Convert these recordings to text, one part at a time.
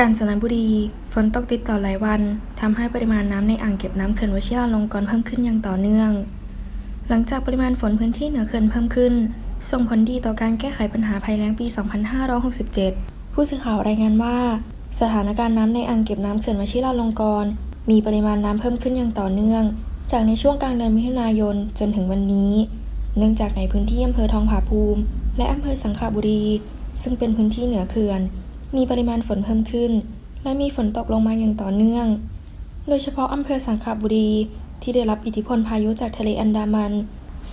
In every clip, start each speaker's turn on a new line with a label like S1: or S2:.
S1: กาญจนบุรี ฝนตกติดต่อหลายวันทำให้ปริมาณน้ำในอ่างเก็บน้ำเขื่อนวชิราลงกรณ์เพิ่มขึ้นอย่างต่อเนื่อง หลังจากปริมาณฝนพื้นที่เหนือเขื่อนเพิ่มขึ้น ส่งผลดีต่อการแก้ไขปัญหาภัยแล้งปี 2567 ผู้สื่อข่าวรายงานว่า สถานการณ์น้ำในอ่างเก็บน้ำเขื่อนวชิราลงกรณ์มีปริมาณน้ำเพิ่มขึ้นอย่างต่อเนื่อง จากในช่วงกลางเดือนมิถุนายนจนถึงวันนี้ เนื่องจากในพื้นที่อำเภอทองผาภูมิ และอำเภอสังขบุรี ซึ่งเป็นพื้นที่เหนือเขื่อน มีปริมาณฝนเพิ่มขึ้น และมีฝนตกลงมาอย่างต่อเนื่อง โดยเฉพาะอำเภอสังขบุรี ที่ได้รับอิทธิพลพายุจากทะเลอันดามัน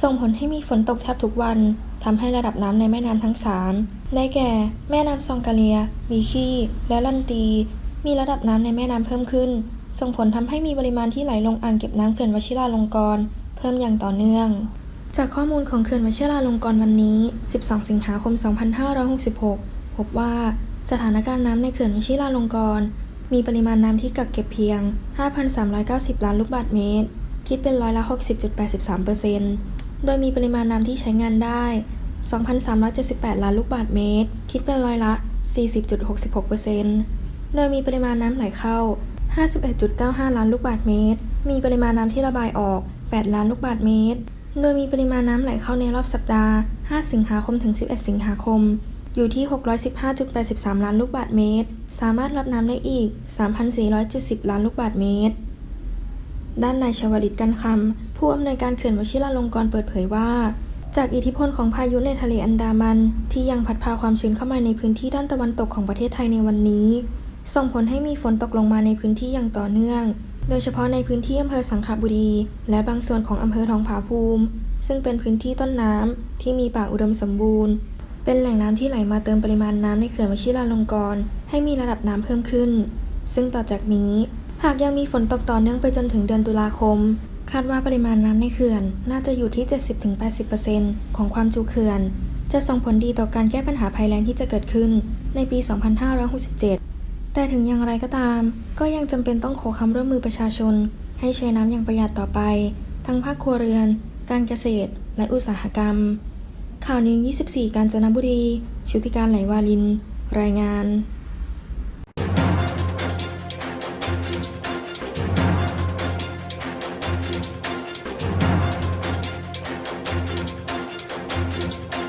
S1: ส่งผลให้มีฝนตกแทบทุกวันทำให้ระดับน้ำในแม่น้ำทั้งสามได้แก่ แม่น้ำซองกาเลียมีขี้และลันตี มีระดับน้ำในแม่น้ำเพิ่มขึ้น ส่งผลทำให้มีปริมาณที่ไหลลงอ่างเก็บน้ำเขื่อนวชิราลงกรณ์เพิ่มอย่างต่อเนื่อง จากข้อมูลของเขื่อนวชิราลงกรณ์วันนี้ 12 สิงหาคม 2566 พบว่าสถานการณ์น้ำในเขื่อนวชิราลงกรณ์มีปริมาณน้ำที่กักเก็บเพียง 5,390 ล้านลูกบาศก์เมตร คิดเป็นร้อยละ 60.83%โดยมีปริมาณน้ำที่ใช้งานได้ 2,378 ล้านลูกบาศก์เมตร คิดเป็นร้อยละ 40.66%โดยมีปริมาณน้ำไหลเข้า 51.95 ล้านลูกบาศก์เมตร มีปริมาณน้ำที่ระบายออก 8 ล้านลูกบาศก์เมตร โดยมีปริมาณน้ำไหลเข้าในรอบสัปดาห์ 5 สิงหาคมถึง 11 สิงหาคม อยู่ที่ 615.83 ล้านลูกบาศก์เมตร สามารถรับน้ำได้อีก 3,470 ล้านลูกบาศก์เมตร ด้านนายชวลิตกันคำ ผู้อำนวยการเขื่อนวชิราลงกรณ์เปิดเผยว่า จากอิทธิพลของพายุในทะเลอันดามัน ที่ยังพัดพาความชื้นเข้ามาในพื้นที่ด้านตะวันตกของประเทศไทยในวันนี้ ส่งผลให้มีฝนตกลงมาในพื้นที่อย่างต่อเนื่อง โดยเฉพาะในพื้นที่อำเภอสังขบุรี และบางส่วนของอำเภอทองผาภูมิ ซึ่งเป็นพื้นที่ต้นน้ำที่มีป่าอุดมสมบูรณ์ เป็นแหล่งน้ำที่ไหลมาเติมปริมาณน้ำในเขื่อนวชิราลงกรณ์ให้มีระดับน้ำเพิ่มขึ้น ซึ่งต่อจากนี้ หากยังมีฝนตกต่อเนื่องไปจนถึงเดือนตุลาคม คาดว่าปริมาณน้ำในเขื่อน น่าจะอยู่ที่ 70-80%ของความจุเขื่อน จะส่งผลดีต่อการแก้ปัญหาภัยแล้งที่จะเกิดขึ้นในปี 2567 แต่ถึงอย่างไรก็ตาม ก็ยังจำเป็นต้องขอความร่วมมือประชาชน ให้ใช้น้ำอย่างประหยัดต่อไป ทั้งภาคครัวเรือน การเกษตร และอุตสาหกรรม ข่าวนิว24 กาญจนบุรี ชุติการไหลวาลิน รายงาน